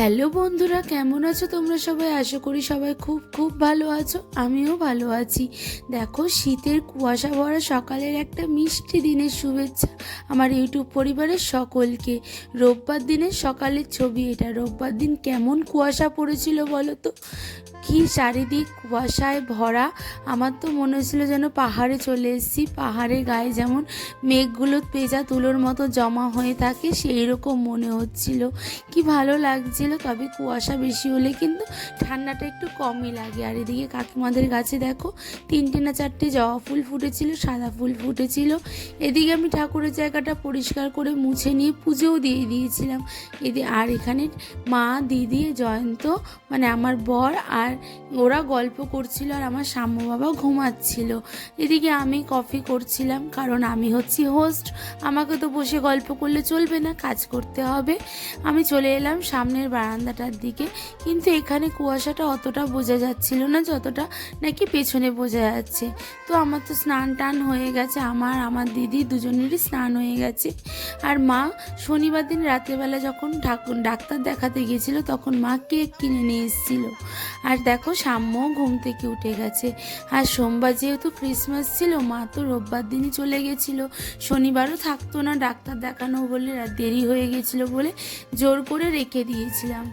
Hello বন্ধুরা, কেমন আছো তোমরা সবাই? আশা করি সবাই খুব খুব ভালো আছো, আমিও ভালো আছি। দেখো, শীতের কুয়াশা ভরা সকালের একটা মিষ্টি দিনের শুভেচ্ছা আমার ইউটিউব পরিবারের সকলকে। রোববার দিনের সকালের ছবি এটা। রোববার দিন কেমন কুয়াশা পড়েছিল বলো তো? কি চারিদিক কুয়াশায় ভরা। আমার তো মনে হচ্ছিল যেন পাহাড়ে চলে এসেছি। পাহাড়ের গায়ে যেমন মেঘগুলো পেঁজা তুলোর মতো জমা হয়ে থাকে সেই রকম মনে হচ্ছিল। কি ভালো লাগছিল, তবে কুয়াশা বেশি হলে কিন্তু ঠান্ডাটা একটু কমই লাগে। আর এদিকে কাকিমাদের গাছে দেখো, তিনটে না চারটে জবা ফুল ফুটেছিল, সাদা ফুল ফুটেছিল। এদিকে আমি ঠাকুরের জায়গাটা পরিষ্কার করে মুছে নিয়ে পুজোও দিয়ে দিয়েছিলাম। এদি আর এখানে মা, দিদি, জয়ন্ত মানে আমার বর আর ওরা গল্প করছিল আর আমার সাম্য বাবা ঘুমাচ্ছিল। এদিকে আমি কফি করছিলাম, কারণ আমি হচ্ছি হোস্ট আমাকে তো বসে গল্প করলে চলবে না, কাজ করতে হবে। আমি চলে এলাম সামনের বারান্দাটার দিকে, কিন্তু এখানে কুয়াশাটা অতটা বোঝা যাচ্ছিল না যতটা নাকি পেছনে বোঝা যাচ্ছে। তো আমার তো স্নান টান হয়ে গেছে, আমার আমার দিদি দুজনেরই স্নান হয়ে গেছে। আর মা, শনিবার দিন রাত্রেবেলা যখন ঠাকুর ডাক্তার দেখাতে গিয়েছিল, তখন মা কেক কিনে নিয়ে এসেছিল। আর দেখো সাম্যও ঘুম থেকে উঠে গেছে। আর সোমবার যেহেতু ক্রিসমাস ছিল, মা তো রোববার দিনই চলে গেছিল। শনিবারও থাকতো না, ডাক্তার দেখানো বলে আর দেরি হয়ে গেছিল বলে জোর করে রেখে দিয়েছিলাম।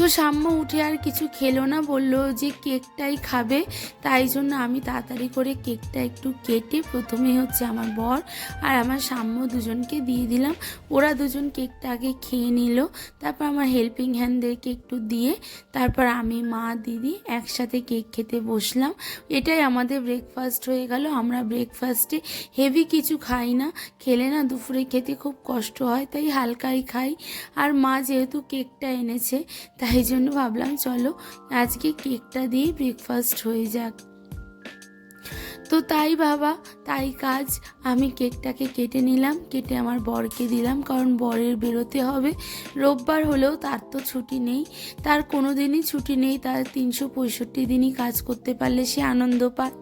তো সাম্য উঠে আর কিছু খেলো না, বলল যে কেকটাই খাবে। তাই জন্য আমি তাড়াতাড়ি করে কেকটা একটু কেটে প্রথমে হচ্ছে আমার বর আর আমার সাম্য দুজনকে দিয়ে দিলাম। ওরা দুজন কেকটা আগে খেয়ে নিল, তারপর আমার হেল্পিং হ্যান্ডদেরকে একটু দিয়ে, তারপর আমি, মা, দিদি একসাথে কেক খেতে বসলাম। এটাই আমাদের ব্রেকফাস্ট হয়ে গেল। আমরা ব্রেকফাস্টে হেভি কিছু খাই না, খেলে না দুপুরে খেতে খুব কষ্ট হয়, তাই হালকাই খাই। আর মা যেহেতু কেকটা এনেছে, তাই জন্য ভাবলাম চলো আজকে কেকটা দিয়ে ব্রেকফাস্ট হয়ে যাক। তো তাই বাবা, তাই কাজ। আমি কেকটাকে কেটে নিলাম, কেটে আমার বরকে দিলাম, কারণ বরের বেরোতে হবে। রোববার হলেও তার তো ছুটি নেই। তার কোনো দিনই ছুটি নেই, তার তিনশো পঁয়ষট্টি দিনই কাজ করতে পারলে সে আনন্দ পায়।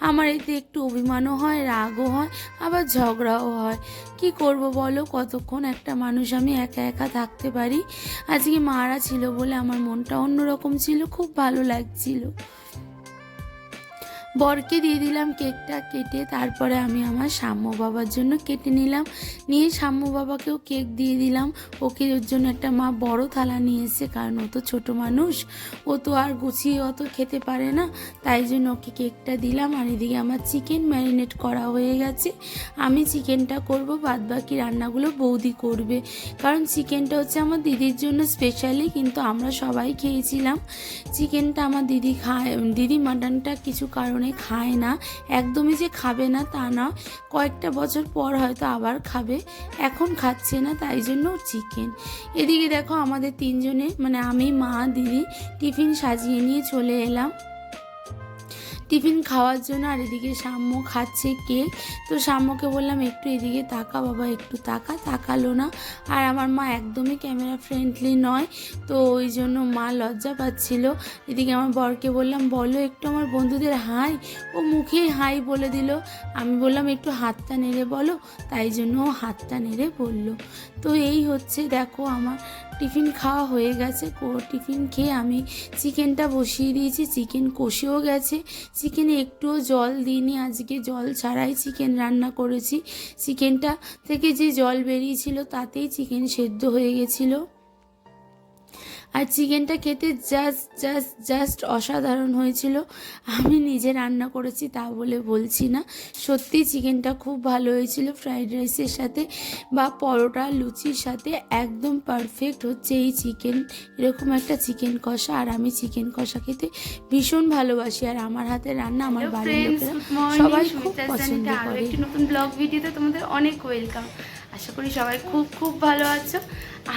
আমার এতে একটু অভিমানও হয়, রাগও হয়, আবার ঝগড়াও হয়। কি করব বলো, কতক্ষণ একটা মানুষ আমি একা একা থাকতে পারি? আজকে মারা ছিল বলে আমার মনটা অন্যরকম ছিল, খুব ভালো লাগছিল। বরকে দিয়ে দিলাম কেকটা কেটে, তারপরে আমি আমার সাম্য বাবার জন্য কেটে নিলাম। নিয়ে সাম্য বাবাকেও কেক দিয়ে দিলাম। ওকে ওর জন্য একটা মা বড় থালা নিয়ে কারণ ও তো ছোটো মানুষ। ও তো আর গুছিয়ে অত খেতে পারে না, তাই জন্য ওকে কেকটা দিলাম। আর এদিকে আমার চিকেন ম্যারিনেট করা হয়ে গেছে। আমি চিকেনটা করব বাদ বাকি রান্নাগুলো বৌদি করবে। কারণ চিকেনটা হচ্ছে আমার দিদির জন্য স্পেশালি কিন্তু আমরা সবাই খেয়েছিলাম। চিকেনটা আমার দিদি খায়, দিদি মাটনটা কিছু কারণে খায় না, একদমই যে খাবে না তা না কয়েকটা বছর পর হয়তো আবার খাবে, এখন খাচ্ছে না, তাই জন্য চিকেন এদিকে দেখো আমাদের তিনজনে মানে আমি, মা, দিদি, টিফিন সাজিয়ে নিয়ে চলে এলাম। টিফিন খাওয়ার জন্য, আর এদিকে সাম্য খাচ্ছে কেক তো সাম্যকে বললাম, একটু এদিকে তাকা বাবা, একটু তাকা। তাকালো না। আর আমার মা একদমই ক্যামেরা ফ্রেন্ডলি নয়, তো ওই জন্য মা লজ্জা পাচ্ছিল। এদিকে আমার বরকে বললাম, বলো একটু আমার বন্ধুদের হাই। ও মুখেই হাই বলে দিল। আমি বললাম, একটু হাতটা নেড়ে বলো। তাই জন্য ও হাতটা নেড়ে বলল। তো এই হচ্ছে, দেখো আমার টিফিন খাওয়া হয়ে গেছে। টিফিন খেয়ে আমি চিকেনটা বসিয়ে দিয়েছি। চিকেন কষেও গেছে। চিকেনে একটুও জল দিইনি। আজকে জল ছাড়াই চিকেন রান্না করেছি। চিকেনটা থেকে যে জল বেরিয়েছিল, তাতেই চিকেন সেদ্ধ হয়ে গেছিল। আর চিকেনটা খেতে জাস্ট জাস্ট জাস্ট অসাধারণ হয়েছিল। আমি নিজে রান্না করেছি তা বলে বলছি না। সত্যি চিকেনটা খুব ভালো হয়েছিল ফ্রাইড রাইসের সাথে বা পরোটা লুচির সাথে। একদম পারফেক্ট হচ্ছে এই চিকেন। এরকম একটা চিকেন কষা আর আমি চিকেন কষা খেতে ভীষণ ভালোবাসি। আর আমার হাতে রান্না আমার বাড়ির লোকেরা সবাই খুব পছন্দ করে। একটি নতুন ব্লগ ভিডিওতে তোমাদের অনেক ওয়েলকাম আশা করি সবাই খুব খুব ভালো আছো।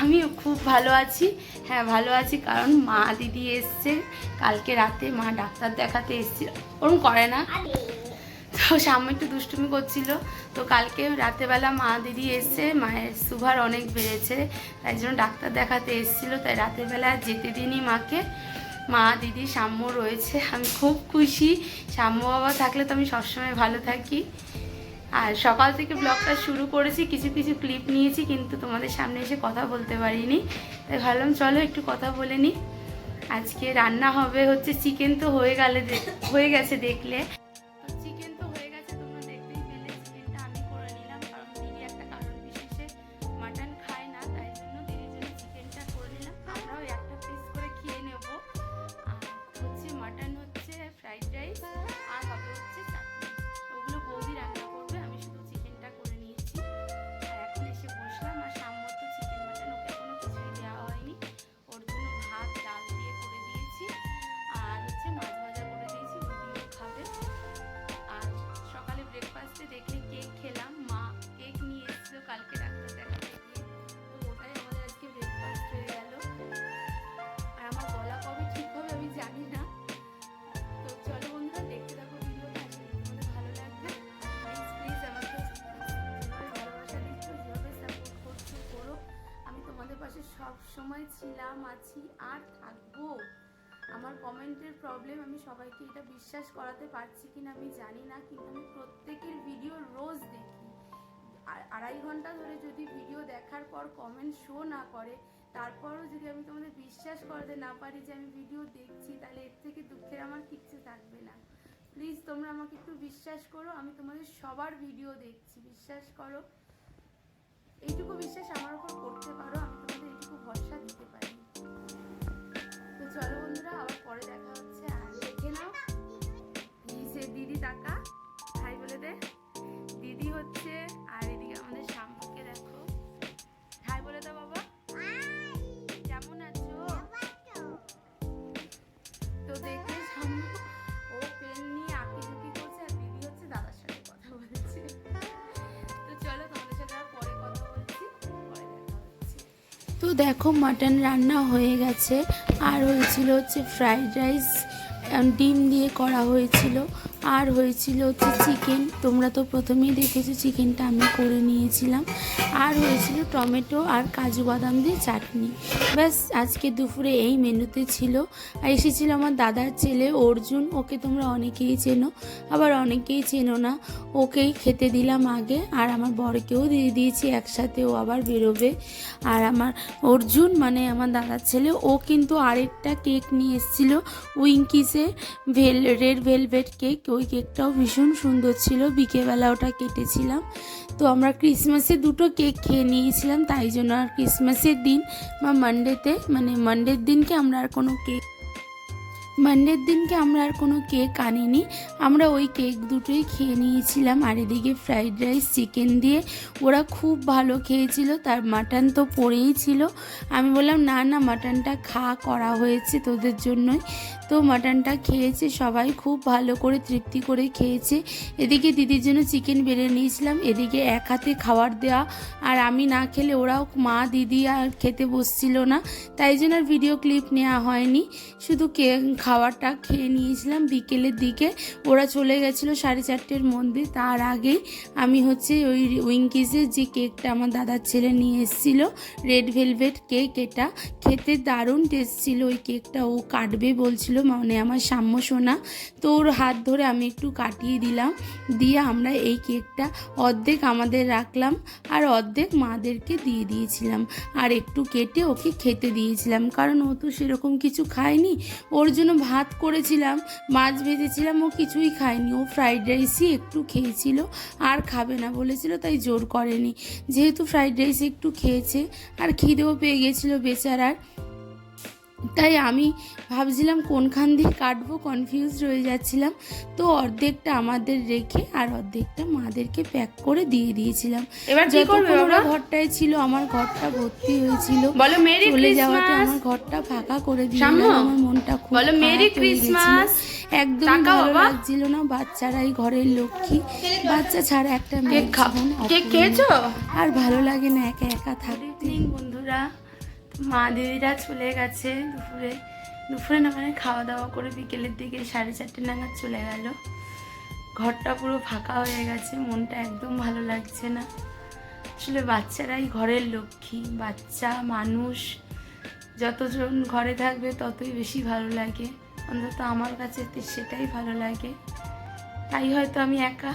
আমিও খুব ভালো আছি। হ্যাঁ ভালো আছি কারণ মা দিদি এসছে। কালকে রাতে মা ডাক্তার দেখাতে এসছিল ওরম করে না। তো সামনে একটু দুষ্টুমি করছিল। তো কালকে রাতেবেলা মা দিদি এসছে। মায়ের সুগার অনেক বেড়েছে। তাই জন্য ডাক্তার দেখাতে এসেছিল। তাই রাতের বেলা আর যেতে দিনই মাকে। মা, দিদি সাম্য রয়েছে। আমি খুব খুশি। সাম্য বাবা থাকলে তো আমি সবসময় ভালো থাকি। আর সকাল থেকে ব্লগটা শুরু করেছি, কিছু কিছু ক্লিপ নিয়েছি, কিন্তু তোমাদের সামনে এসে কথা বলতে পারিনি। তাই ভাবলাম, চলো একটু কথা বলে নিই আজকে রান্না হবে হচ্ছে চিকেন তো হয়ে গেলে হয়ে গেছে দেখলে। সব সময় ছিলাম, আছি, আর থাকব। আমার কমেন্টের প্রবলেম আমি সবাইকে এটা বিশ্বাস করাতে পারছি কিনা আমি জানি না, কিন্তু আমি প্রত্যেকের ভিডিও রোজ দেখি। আড়াই ঘণ্টা ধরে যদি ভিডিও দেখার পর কমেন্ট শো না করে, তারপরও যদি আমি তোমাদের বিশ্বাস করাতে না পারি যে আমি ভিডিও দেখছি, তাহলে এর থেকে দুঃখের আমার কিচ্ছু থাকবে না। প্লিজ তোমরা আমাকে একটু বিশ্বাস করো, আমি তোমাদের সবার ভিডিও দেখছি, বিশ্বাস করো। এইটুকু বিশ্বাস আমার উপর করতে পারো, আমি তোমাদের এইটুকু ভরসা দিতে পারি। তো চলো বন্ধুরা আবার পরে দেখা হচ্ছে। আর দেখে নাও সে দিদি টাকা ভাই বলে দে। দিদি হচ্ছে আর এদিকে আমাদের শ্যাম্পুকে দেখো। ভাই বলে দাও বাবা। কেমন আছো? তো দেখলে তো দেখো মাটন রান্না হয়ে গেছে। আর হয়েছিল হচ্ছে ফ্রাইড রাইস ডিম দিয়ে করা হয়েছিল। আর হয়েছিল হচ্ছে চিকেন তোমরা তো প্রথমেই দেখেছ চিকেনটা আমি করে নিয়েছিলাম। আর হয়েছিল টমেটো আর কাজু বাদাম দিয়ে চাটনি। ব্যাস, আজকে দুপুরে এই মেনুতে ছিল। আর এসেছিল আমার দাদার ছেলে অর্জুন। ওকে তোমরা অনেকেই চেনো, আবার অনেকেই চেনো না। ওকেই খেতে দিলাম আগে। আর আমার বরকেও দিয়ে দিয়েছি, একসাথে ও আবার বেরোবে। আর আমার অর্জুন মানে আমার দাদার ছেলে, ও কিন্তু আরেকটা কেক নিয়ে এসেছিল, উইঙ্কিসের ভেল রেড ভেলভেট কেক ওই কেকটাও ভীষণ সুন্দর ছিল। বিকেলবেলা ওটা কেটেছিলাম। তো আমরা ক্রিসমাসে দুটো কেক খেয়ে নিয়েছিলাম, তাই জন্য আর ক্রিসমাসের দিন বা মানডেতে মানে মানডের দিনকে আমরা আর কোনো কেক, মানডের দিনকে আমরা আর কোনো কেক আনিনি। আমরা ওই কেক দুটোই খেয়ে নিয়েছিলাম। আর এদিকে ফ্রাইড রাইস, চিকেন দিয়ে ওরা খুব ভালো খেয়েছিল, তার মাটন তো পড়েই ছিল। আমি বললাম, না না, মাটনটা খা, করা হয়েছে তোদের জন্যই। তো মাটনটা খেয়েছে, সবাই খুব ভালো করে তৃপ্তি করে খেয়েছে। এদিকে দিদির জন্য চিকেন বেড়ে নিয়েছিলাম, এদিকে এক হাতে খাবার দেওয়া আর আমি না খেলে ওরাও মা, দিদি আর খেতে বসছিল না, তাই জন্য আর ভিডিও ক্লিপ নেওয়া হয়নি। শুধু কে, খাবারটা খেয়ে নিয়েছিলাম বিকেলের দিকে। ওরা চলে গেছিল সাড়ে চারটের মধ্যে, তার আগেই আমি হচ্ছে ওই উইঙ্কিসের যে কেকটা আমার দাদার ছেলে নিয়ে এসেছিল রেড ভেলভেট কেক এটা। খেতে দারুণ টেস্ট ছিল ওই কেকটা, ও কাটবে বলছিল মানে আমার সাম্য সোনা। তো ওর হাত ধরে আমি একটু কাটিয়ে দিলাম। দিয়ে আমরা এই কেকটা অর্ধেক আমাদের রাখলাম আর অর্ধেক মাদেরকে দিয়ে দিয়েছিলাম। আর একটু কেটে ওকে খেতে দিয়েছিলাম, কারণ ও তো সেরকম কিছু খায়নি। ওর জন্য ভাত করেছিলাম, মাছ ভেজেছিলাম, ও কিছুই খায়নি। ও ফ্রাইড রাইসই একটু খেয়েছিল আর খাবে না বলেছিল, তাই জোর করেনি। যেহেতু ফ্রাইড রাইস একটু খেয়েছে, আর খিদেও পেয়ে গেছিল বেচারার। তাই আমি ভাবছিলাম কোনখান দিয়ে কাটবো কনফিউজ হয়ে যাচ্ছিলাম। তো অর্ধেকটা আমাদের রেখে আর অর্ধেকটা মাদেরকে প্যাক করে দিয়ে দিয়েছিলাম। এবার যতক্ষণ ওরা ঘরটায় ছিল আমার ঘরটা ভর্তি হয়েছিল। বলো মেরি চলে যাওয়াতে আমার ঘরটা ফাঁকা করে দিয়ে আমার মনটা খুব বলো মেরি ক্রিসমাস একদম ভালো। লাগছিল না বাচ্চারাই ঘরের লক্ষ্মী। বাচ্চা ছাড়া একটা কেক খাব না কেক খেয়েছো? আর ভালো লাগে না একা একা থাকতে। বন্ধুরা। মা দিদিরা চলে গেছে দুপুরে। দুপুরে না মানে খাওয়া দাওয়া করে বিকেলের দিকে সাড়ে চারটে নাগাদ চলে গেল। ঘরটা পুরো ফাঁকা হয়ে গেছে, মনটা একদম ভালো লাগছে না। আসলে বাচ্চারাই ঘরের লক্ষ্মী, বাচ্চা, মানুষ, যতজন ঘরে থাকবে ততই বেশি ভালো লাগে। অন্তত আমার কাছে সেটাই ভালো লাগে। তাই হয়তো আমি একা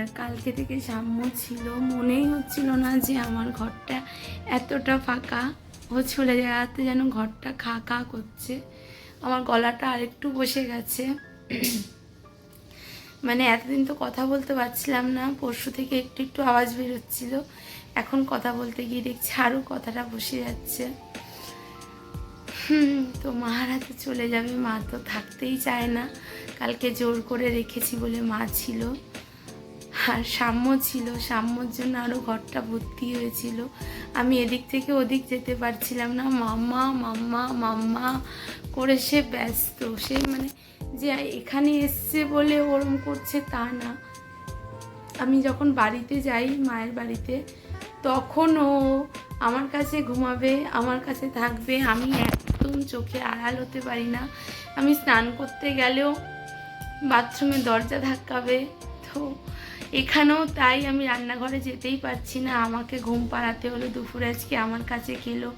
আর কালকে থেকে সাম্য ছিল। মনেই হচ্ছিল না যে আমার ঘরটা এতটা ফাঁকা ও চলে যাওয়াতে যেন ঘরটা খা খা করছে। আমার গলাটা আরেকটু বসে গেছে। মানে এতদিন তো কথা বলতে পারছিলাম না, পরশু থেকে একটু একটু আওয়াজ বেরোচ্ছিল। এখন কথা বলতে গিয়ে দেখছি আরও কথাটা বসে যাচ্ছে। তো মারা তো চলে যাবে, মা তো থাকতেই চায় না। কালকে জোর করে রেখেছি বলে মা ছিল। আর সাম্য ছিল, সাম্যর জন্য আরও ঘরটা ভর্তি হয়েছিল। আমি এদিক থেকে ওদিক যেতে পারছিলাম না। মাম্মা মাম্মা মাম্মা করে সে ব্যস্ত। সে মানে যে এখানে এসছে বলে ওরম করছে তা না। আমি যখন বাড়িতে যাই মায়ের বাড়িতে, তখন ও আমার কাছে ঘুমাবে, আমার কাছে থাকবে। আমি একদম চোখে আড়াল হতে পারি না। আমি স্নান করতে গেলেও বাথরুমে দরজা ধাক্কাবে। তো এখানেও তাই আমি রান্নাঘরে যেতেই পারছি না। আমাকে ঘুম পাড়াতে হলো। দুপুরে আজকে আমার কাছে খেলো।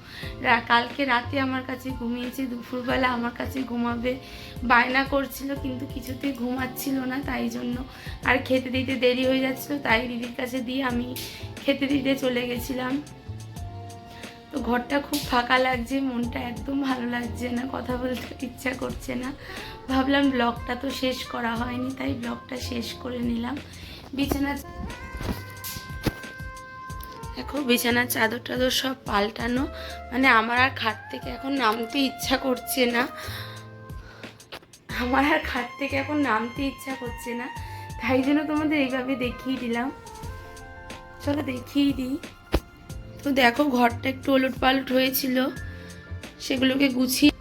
কালকে রাতে আমার কাছে ঘুমিয়েছে। দুপুরবেলা আমার কাছে ঘুমাবে। বায়না করছিল কিন্তু কিছুতেই ঘুমাচ্ছিল না তাই জন্য আর খেতে দিতে দেরি হয়ে যাচ্ছিল। তাই দিদির কাছে দিয়ে আমি খেতে দিতে চলে গেছিলাম। তো ঘরটা খুব ফাঁকা লাগছে। মনটা একদম ভালো লাগছে না। কথা বলতে ইচ্ছা করছে না। ভাবলাম ব্লগটা তো শেষ করা হয়নি। তাই ব্লগটা শেষ করে নিলাম। বিছানা দেখো বিছানার চাদর টাদর সব পাল্টানো। মানে আমার আর খাট থেকে এখন নামতে ইচ্ছা করছে না। আমার আর খাট থেকে এখন নামতে ইচ্ছা করছে না। তাই জন্য তোমাদের এইভাবে দেখিয়ে দিলাম। চলো দেখিয়ে দিই। তো দেখো, ঘরটা একটু ওলট পালট হয়েছিল। সেগুলোকে গুছিয়ে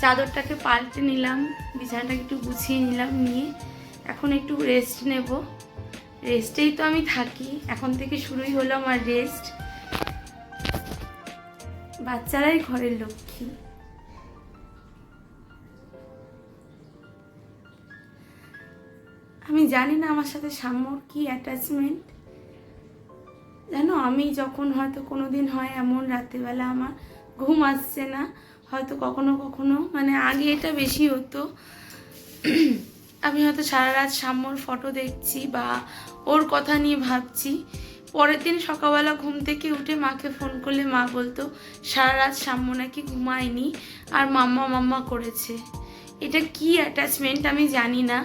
চাদরটাকে পাল্টে নিলাম। বিছানাটাকে একটু গুছিয়ে নিলাম নিয়ে। এখন একটু রেস্ট নেব। রেস্টেই তো আমি থাকি এখন থেকে শুরুই হলো আমার রেস্ট বাচ্চারাই ঘরের লক্ষ্মী আমি জানি না আমার সাথে সাম্যর কি অ্যাটাচমেন্ট জানো আমি যখন হয়তো কোনো দিন হয় এমন রাত্রিবেলা আমার ঘুম আসছে না হয়তো কখনো কখনো মানে আগে এটা বেশি হতো আমি হয়তো সারা রাত সাম্যর ফটো দেখছি বা ওর কথা নিয়ে ভাবছি। পরের দিন সকালবেলা ঘুম থেকে উঠে মাকে ফোন করলে মা বলতো সারা রাত সাম্য নাকি ঘুমায়নি আর মাম্মা মাম্মা করেছে। এটা কি অ্যাটাচমেন্ট আমি জানি না।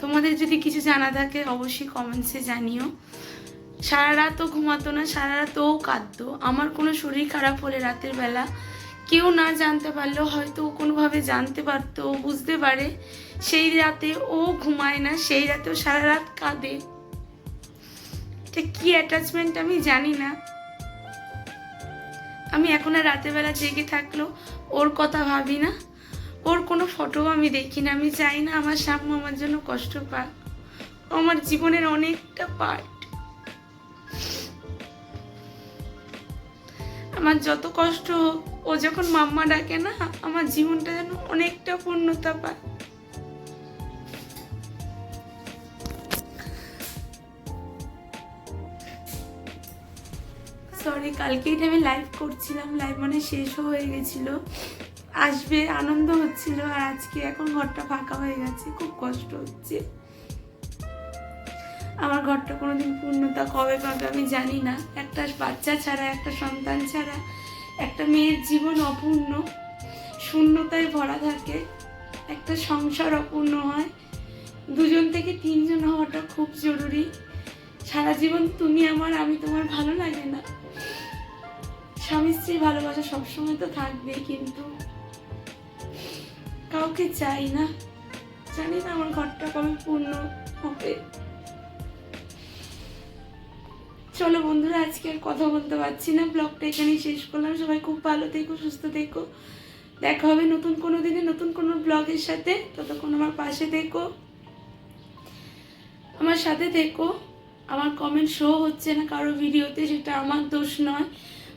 তোমাদের যদি কিছু জানা থাকে অবশ্যই কমেন্টসে জানিও। সারা রাতও ঘুমাতো না সারা রাত ও কাঁদতো। আমার কোনো শরীর খারাপ হলে রাতের বেলা কেউ না জানতে পারলেও হয়তো কোনোভাবে জানতে পারতো বুঝতে পারে। সেই রাতে ও ঘুমায় না, সেই রাতেও সারা রাত কাঁদে। এটা কি অ্যাটাচমেন্ট আমি জানি না। আমি এখন আর রাতের বেলা জেগে থাকল ওর কথা ভাবি না। ওর কোনো ফটো আমি দেখি না, আমি চাই না আমার সাম্য আমার জন্য কষ্ট পাক। ও আমার জীবনের অনেকটা পার্ট আমার যত কষ্ট হোক, ও যখন মাম্মা ডাকে না, আমার জীবনটা যেন অনেকটা পূর্ণতা পায়। সরি কালকেই আমি লাইভ করছিলাম লাইভ মানে শেষও হয়ে গেছিল। আসবে, আনন্দ হচ্ছিল, আর আজকে এখন ঘরটা ফাঁকা হয়ে গেছে, খুব কষ্ট হচ্ছে। আমার ঘরটা কোনোদিন পূর্ণতা কবে পাবে আমি জানি না। একটা বাচ্চা ছাড়া, একটা সন্তান ছাড়া, একটা মেয়ের জীবন অপূর্ণ। শূন্যতায় ভরা থাকে, একটা সংসার অপূর্ণ হয়। দুজন থেকে তিনজন হওয়াটা খুব জরুরি। সারা জীবন তুমি আমার, আমি তোমার ভালো লাগে না। স্বামী স্ত্রীর ভালোবাসা সবসময় তো থাকবেই, কিন্তু কাউকে চাই না। জানি না আমার ঘরটা কবে পূর্ণ হবে। চলো বন্ধুরা, আজকে আর কথা বলতে পারছি না। ব্লগটা এখানেই শেষ করলাম। সবাই খুব ভালো থেকো, সুস্থ থেকো। দেখা হবে নতুন কোনো দিনে, নতুন কোনো ব্লগের সাথে। ততক্ষণ আমার পাশে থেকো। আমার সাথে থেকো। আমার কমেন্ট শো হচ্ছে না কারও ভিডিওতে সেটা আমার দোষ নয়।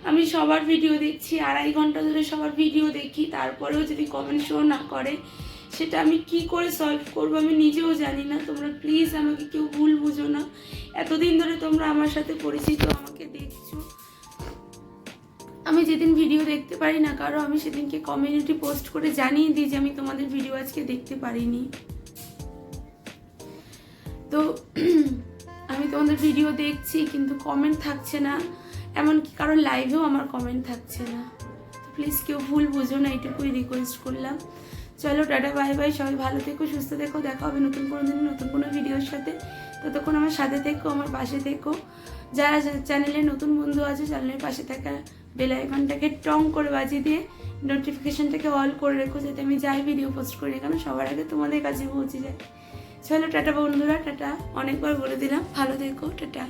আমি সবার ভিডিও দেখছি, আড়াই ঘণ্টা ধরে সবার ভিডিও দেখি, তারপরেও যদি কমেন্ট শো না করে, সেটা আমি কি করে সলভ করব আমি নিজেও জানি না। তোমরা প্লিজ আমাকে কেউ ভুল বুঝো না। এতদিন ধরে তোমরা আমার সাথে পরিচিত, আমাকে দেখছ। আমি যেদিন ভিডিও দেখতে পারি না কারও, আমি সেদিনকে কমিউনিটি পোস্ট করে জানিয়ে দিই যে আমি তোমাদের ভিডিও আজকে দেখতে পারিনি। তো, আমি তোমাদের ভিডিও দেখছি, কিন্তু কমেন্ট থাকছে না। এমনকি কারোর লাইভেও আমার কমেন্ট থাকছে না। প্লিজ কেউ ভুল বুঝো না, এইটুকুই রিকোয়েস্ট করলাম। চলো, টাটা বাই বাই সবাই ভালো থেকো, সুস্থ থেকো, দেখা হবে নতুন কোনো দিন, নতুন কোনো ভিডিওর সাথে। ততক্ষণ আমার সাথে থেকো, আমার পাশে থেকো। যারা চ্যানেলে নতুন বন্ধু আছে চ্যানেলের পাশে থাকা বেল আইকনটাকে টং করে বাজিয়ে দিয়ে নোটিফিকেশনটাকে অল করে রেখো, যাতে আমি যাই ভিডিও পোস্ট করি কেন সবার আগে তোমাদের কাছে পৌঁছে যায় চলো, টাটা বন্ধুরা, টাটা। অনেকবার বলে দিলাম, ভালো থেকো, টাটা।